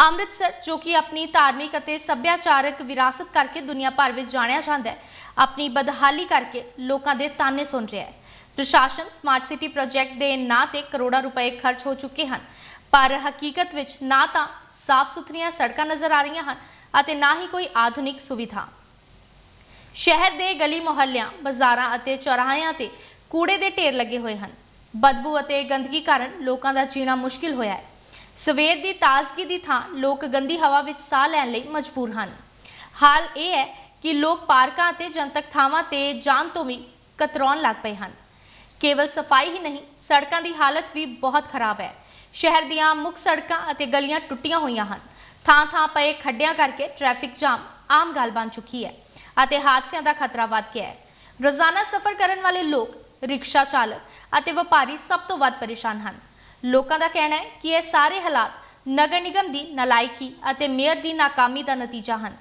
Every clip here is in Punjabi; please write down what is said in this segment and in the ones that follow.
ਅੰਮ੍ਰਿਤਸਰ, ਜੋ ਕਿ ਆਪਣੀ ਧਾਰਮਿਕ ਅਤੇ ਸੱਭਿਆਚਾਰਕ ਵਿਰਾਸਤ ਕਰਕੇ ਦੁਨੀਆ ਭਰ ਵਿੱਚ ਜਾਣਿਆ ਜਾਂਦਾ ਹੈ, ਆਪਣੀ ਬਦਹਾਲੀ ਕਰਕੇ ਲੋਕਾਂ ਦੇ ਤਾਨੇ ਸੁਣ ਰਿਹਾ ਹੈ। ਪ੍ਰਸ਼ਾਸਨ ਸਮਾਰਟ ਸਿਟੀ ਪ੍ਰੋਜੈਕਟ ਦੇ ਨਾਂ ਤੇ ਕਰੋੜਾਂ ਰੁਪਏ ਖਰਚ ਹੋ ਚੁੱਕੇ ਹਨ। ਪਰ ਹਕੀਕਤ ਵਿੱਚ ਨਾ ਤਾਂ ਸਾਫ਼ ਸੁਥਰੀਆਂ ਸੜਕਾਂ ਨਜ਼ਰ ਆ ਰਹੀਆਂ ਹਨ ਅਤੇ ਨਾ ਹੀ ਕੋਈ ਆਧੁਨਿਕ ਸੁਵਿਧਾ। ਸ਼ਹਿਰ ਦੇ ਗਲੀ ਮੁਹੱਲਿਆਂ, ਬਾਜ਼ਾਰਾਂ ਅਤੇ ਚੌਰਾਹਿਆਂ ਤੇ ਕੂੜੇ ਦੇ ਢੇਰ ਲੱਗੇ ਹੋਏ ਹਨ। ਬਦਬੂ ਅਤੇ ਗੰਦਗੀ ਕਾਰਨ ਲੋਕਾਂ ਦਾ ਜੀਣਾ ਮੁਸ਼ਕਿਲ ਹੋਇਆ ਹੈ। ਸਵੇਰ ਦੀ ਤਾਜ਼ਗੀ ਦੀ ਥਾਂ ਲੋਕ ਗੰਦੀ ਹਵਾ ਵਿੱਚ ਸਾਹ ਲੈਣ ਲਈ ਮਜਬੂਰ ਹਨ। ਹਾਲ ਇਹ ਹੈ ਕਿ ਲੋਕ ਪਾਰਕਾਂ ਅਤੇ ਜਨਤਕ ਥਾਵਾਂ ਤੇ ਜਾਣ ਤੋਂ ਵੀ ਕਤਰਾਉਣ ਲੱਗ ਪਏ ਹਨ। ਕੇਵਲ ਸਫ਼ਾਈ ਹੀ ਨਹੀਂ, ਸੜਕਾਂ ਦੀ ਹਾਲਤ ਵੀ ਬਹੁਤ ਖਰਾਬ ਹੈ। ਸ਼ਹਿਰ ਦੀਆਂ ਮੁੱਖ ਸੜਕਾਂ ਅਤੇ ਗਲੀਆਂ ਟੁੱਟੀਆਂ ਹੋਈਆਂ ਹਨ। ਥਾਂ-ਥਾਂ ਪਏ ਖੱਡਿਆਂ ਕਰਕੇ ਟ੍ਰੈਫਿਕ ਜਾਮ ਆਮ ਗੱਲ ਬਣ ਚੁੱਕੀ ਹੈ ਅਤੇ ਹਾਦਸਿਆਂ ਦਾ ਖਤਰਾ ਵੱਧ ਗਿਆ ਹੈ। ਰੋਜ਼ਾਨਾ ਸਫ਼ਰ ਕਰਨ ਵਾਲੇ ਲੋਕ, ਰਿਕਸ਼ਾ ਚਾਲਕ ਅਤੇ ਵਪਾਰੀ ਸਭ ਤੋਂ ਵੱਧ ਪਰੇਸ਼ਾਨ ਹਨ। ਲੋਕਾਂ ਦਾ ਕਹਿਣਾ ਹੈ ਕਿ ਇਹ ਸਾਰੇ ਹਾਲਾਤ ਨਗਰ ਨਿਗਮ ਦੀ ਨਲਾਇਕੀ ਅਤੇ ਮੇਅਰ ਦੀ ਨਾਕਾਮੀ ਦਾ ਨਤੀਜਾ ਹਨ।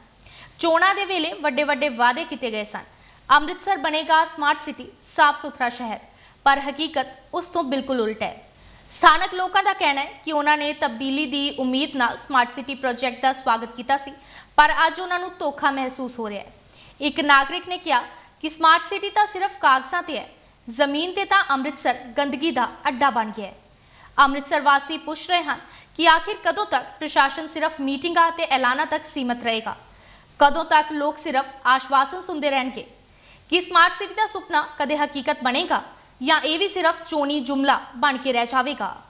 ਚੋਣਾਂ ਦੇ ਵੇਲੇ ਵੱਡੇ ਵੱਡੇ ਵਾਅਦੇ ਕੀਤੇ ਗਏ ਸਨ। ਅੰਮ੍ਰਿਤਸਰ ਬਣੇਗਾ ਸਮਾਰਟ ਸਿਟੀ ਸਾਫ਼ ਸੁਥਰਾ ਸ਼ਹਿਰ। ਪਰ ਹਕੀਕਤ ਉਸ ਤੋਂ ਬਿਲਕੁਲ ਉਲਟ ਹੈ। ਸਥਾਨਕ ਲੋਕਾਂ ਦਾ ਕਹਿਣਾ ਹੈ ਕਿ ਉਹਨਾਂ ਨੇ ਤਬਦੀਲੀ ਦੀ ਉਮੀਦ ਨਾਲ ਸਮਾਰਟ ਸਿਟੀ ਪ੍ਰੋਜੈਕਟ ਦਾ ਸਵਾਗਤ ਕੀਤਾ ਸੀ, ਪਰ ਅੱਜ ਉਹਨਾਂ ਨੂੰ ਧੋਖਾ ਮਹਿਸੂਸ ਹੋ ਰਿਹਾ ਹੈ। ਇੱਕ ਨਾਗਰਿਕ ਨੇ ਕਿਹਾ ਕਿ ਸਮਾਰਟ ਸਿਟੀ ਤਾਂ ਸਿਰਫ ਕਾਗਜ਼ਾਂ ਤੇ ਹੈ, ਜ਼ਮੀਨ ਤੇ ਤਾਂ ਅੰਮ੍ਰਿਤਸਰ ਗੰਦਗੀ ਦਾ ਅੱਡਾ ਬਣ ਗਿਆ ਹੈ। ਅੰਮ੍ਰਿਤਸਰ ਵਾਸੀ ਪੁੱਛ ਰਹੇ ਹਨ ਕਿ ਆਖਿਰ ਕਦੋਂ ਤੱਕ ਪ੍ਰਸ਼ਾਸਨ ਸਿਰਫ ਮੀਟਿੰਗਾਂ ਤੇ ਐਲਾਨਾਂ ਤੱਕ ਸੀਮਤ ਰਹੇਗਾ? ਕਦੋਂ ਤੱਕ ਲੋਕ ਸਿਰਫ ਆਸ਼ਵਾਸਨ ਸੁਣਦੇ ਰਹਿਣਗੇ? ਕਿ ਸਮਾਰਟ ਸਿਟੀ ਦਾ ਸੁਪਨਾ ਕਦੇ ਹਕੀਕਤ ਬਣੇਗਾ ਜਾਂ ਇਹ ਵੀ ਸਿਰਫ ਚੋਣੀ ਜੁਮਲਾ ਬਣ ਕੇ ਰਹਿ ਜਾਵੇਗਾ?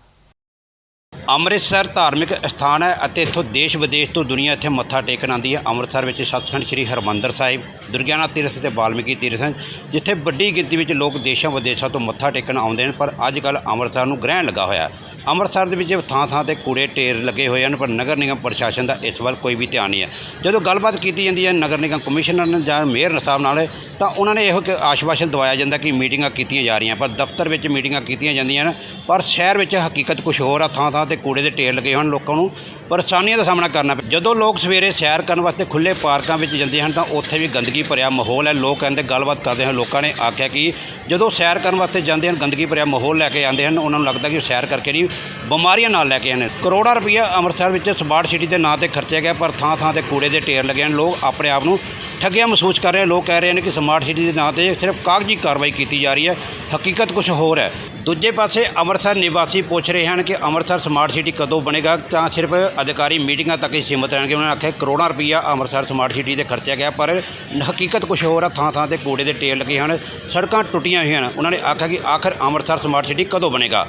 ਅੰਮ੍ਰਿਤਸਰ ਧਾਰਮਿਕ ਸਥਾਨ ਹੈ ਅਤੇ ਇੱਥੋਂ ਦੇਸ਼ ਵਿਦੇਸ਼ ਤੋਂ ਦੁਨੀਆ ਇੱਥੇ ਮੱਥਾ ਟੇਕਣ ਆਉਂਦੀ ਹੈ। ਅੰਮ੍ਰਿਤਸਰ ਵਿੱਚ ਸੱਚਖੰਡ ਸ੍ਰੀ ਹਰਮੰਦਰ ਸਾਹਿਬ, ਦੁਰਗਿਆਨਾ ਤੀਰਥ ਤੇ ਵਾਲਮੀਕੀ ਤੀਰਥ ਹਨ, ਜਿੱਥੇ ਵੱਡੀ ਗਿਣਤੀ ਵਿੱਚ ਲੋਕ ਦੇਸ਼ਾਂ ਵਿਦੇਸ਼ਾਂ ਤੋਂ ਮੱਥਾ ਟੇਕਣ ਆਉਂਦੇ ਹਨ, ਪਰ ਅੱਜ ਕੱਲ੍ਹ ਅੰਮ੍ਰਿਤਸਰ ਨੂੰ ਗ੍ਰਹਿਣ ਲੱਗਾ ਹੋਇਆ ਅੰਮ੍ਰਿਤਸਰ ਦੇ ਵਿੱਚ ਥਾਂ ਥਾਂ ਤੇ ਕੂੜੇ ਢੇਰ ਲੱਗੇ ਹੋਏ ਹਨ, ਪਰ ਨਗਰ ਨਿਗਮ ਪ੍ਰਸ਼ਾਸਨ ਦਾ ਇਸ ਵੱਲ ਕੋਈ ਵੀ ਧਿਆਨ ਨਹੀਂ ਹੈ। ਜਦੋਂ ਗੱਲਬਾਤ ਕੀਤੀ ਜਾਂਦੀ ਹੈ ਨਗਰ ਨਿਗਮ ਕਮਿਸ਼ਨਰ ਨਾਲ ਜਾਂ ਮੇਅਰ ਸਾਹਿਬ ਨਾਲ, ਤਾਂ ਉਹਨਾਂ ਨੇ ਇਹੋ ਕਿ ਆਸ਼ਵਾਸਨ ਦਵਾਇਆ ਜਾਂਦਾ ਕਿ ਮੀਟਿੰਗਾਂ ਕੀਤੀਆਂ ਜਾ ਰਹੀਆਂ, ਪਰ ਦਫ਼ਤਰ ਵਿੱਚ ਮੀਟਿੰਗਾਂ ਕੀਤੀਆਂ ਜਾਂਦੀਆਂ ਹਨ, ਪਰ ਸ਼ਹਿਰ ਵਿੱਚ ਹਕੀਕਤ ਕੁਝ ਹੋਰ ਆ ਥਾਂ ਥਾਂ ਤੇ ਕੂੜੇ ਦੇ ਢੇਰ ਲੱਗੇ ਹੋਣ ਲੋਕਾਂ ਨੂੰ ਪਰੇਸ਼ਾਨੀਆਂ ਦਾ ਸਾਹਮਣਾ ਕਰਨਾ ਪਿਆ ਜਦੋਂ ਲੋਕ ਸਵੇਰੇ ਸੈਰ ਕਰਨ ਵਾਸਤੇ ਖੁੱਲੇ ਪਾਰਕਾਂ ਵਿੱਚ ਜਾਂਦੇ ਹਨ ਤਾਂ ਉੱਥੇ ਵੀ ਗੰਦਗੀ ਭਰਿਆ ਮਾਹੌਲ ਹੈ। ਲੋਕ ਕਹਿੰਦੇ ਗੱਲਬਾਤ ਕਰਦੇ ਹਨ। ਲੋਕਾਂ ਨੇ ਆਖਿਆ ਕਿ ਜਦੋਂ ਸੈਰ ਕਰਨ ਵਾਸਤੇ ਜਾਂਦੇ ਹਨ, ਗੰਦਗੀ ਭਰਿਆ ਮਾਹੌਲ ਲੈ ਕੇ ਆਉਂਦੇ ਹਨ। ਉਹਨਾਂ ਨੂੰ ਲੱਗਦਾ ਕਿ ਉਹ ਸੈਰ ਕਰਕੇ ਨਹੀਂ, ਬਿਮਾਰੀਆਂ ਨਾਲ ਲੈ ਕੇ ਆਉਂਦੇ ਹਨ। ਕਰੋੜਾਂ ਰੁਪਈਆ ਅੰਮ੍ਰਿਤਸਰ ਵਿੱਚ ਸਮਾਰਟ ਸਿਟੀ ਦੇ ਨਾਂ ਤੇ ਖਰਚਿਆ ਗਿਆ, ਪਰ ਥਾਂ ਥਾਂ ਤੇ ਕੂੜੇ ਦੇ ਢੇਰ ਲੱਗੇ ਹਨ। ਲੋਕ ਆਪਣੇ ਆਪ ਨੂੰ ਠੱਗਿਆ ਮਹਿਸੂਸ ਕਰ ਰਹੇ ਲੋਕ ਕਹਿ ਰਹੇ ਨੇ ਕਿ ਸਮਾਰਟ ਸਿਟੀ ਦੇ ਨਾਂ ਤੇ ਸਿਰਫ ਕਾਗਜ਼ੀ ਕਾਰਵਾਈ ਕੀਤੀ ਜਾ ਰਹੀ ਹੈ। ਹਕੀਕਤ ਕੁਝ ਹੋਰ ਹੈ। ਦੂਜੇ ਪਾਸੇ ਅੰਮ੍ਰਿਤਸਰ ਨਿਵਾਸੀ ਪੁੱਛ ਰਹੇ ਹਨ ਕਿ ਅੰਮ੍ਰਿਤਸਰ ਸਮਾਰਟ ਸਿਟੀ ਕਦੋਂ ਬਣੇਗਾ? ਤਾਂ ਸਿਰਫ ਅਧਿਕਾਰੀ ਮੀਟਿੰਗਾਂ ਤੱਕ ਹੀ ਸੀਮਤ ਰਹਿਣਗੇ। ਉਹਨਾਂ ਨੇ ਆਖਿਆ, ਕਰੋੜਾਂ ਰੁਪਈਆ ਅੰਮ੍ਰਿਤਸਰ ਸਮਾਰਟ ਸਿਟੀ ਤੇ ਖਰਚਿਆ ਗਿਆ, ਪਰ ਹਕੀਕਤ ਕੁਝ ਹੋਰ ਆ ਥਾਂ ਥਾਂ ਤੇ ਕੂੜੇ ਦੇ ਢੇਰ ਲੱਗੇ ਹਨ, ਸੜਕਾਂ ਟੁੱਟੀਆਂ ਹੋਈਆਂ ਹਨ। ਉਹਨਾਂ ਨੇ ਆਖਿਆ ਕਿ ਆਖਰ ਅੰਮ੍ਰਿਤਸਰ ਸਮਾਰਟ ਸਿਟੀ ਕਦੋਂ ਬਣੇਗਾ?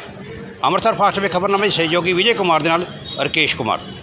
ਅੰਮ੍ਰਿਤਸਰ ਫਾਸਟ ਵੇ ਖਬਰਨਾਮੇ ਸਹਿਯੋਗੀ ਵਿਜੇ ਕੁਮਾਰ ਦੇ ਨਾਲ ਰਕੇਸ਼ ਕੁਮਾਰ।